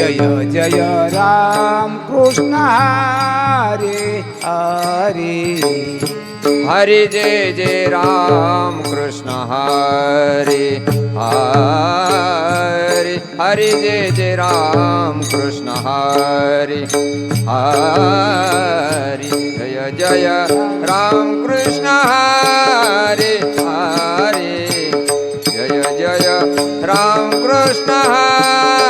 जय जय राम कृष्ण हरे हरे। हरे जय जय राम कृष्ण हरे हरे। हरे जय जय राम कृष्ण हरे हरे। जय जय राम कृष्ण हरे हरे। जय जय राम कृष्ण हरे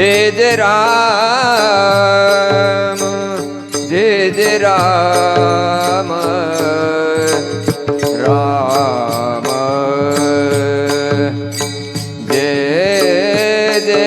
જય જય રામ જય જય રામ રામ જય જય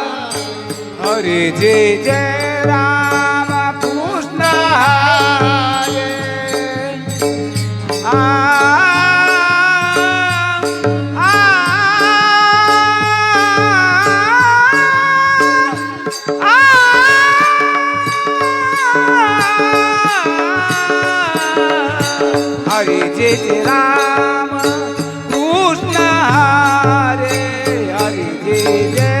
મોરીજી જય રામ કૃષ્ણ આ હરે જય જય રામ કૃષ્ણ હરે હરે જય જય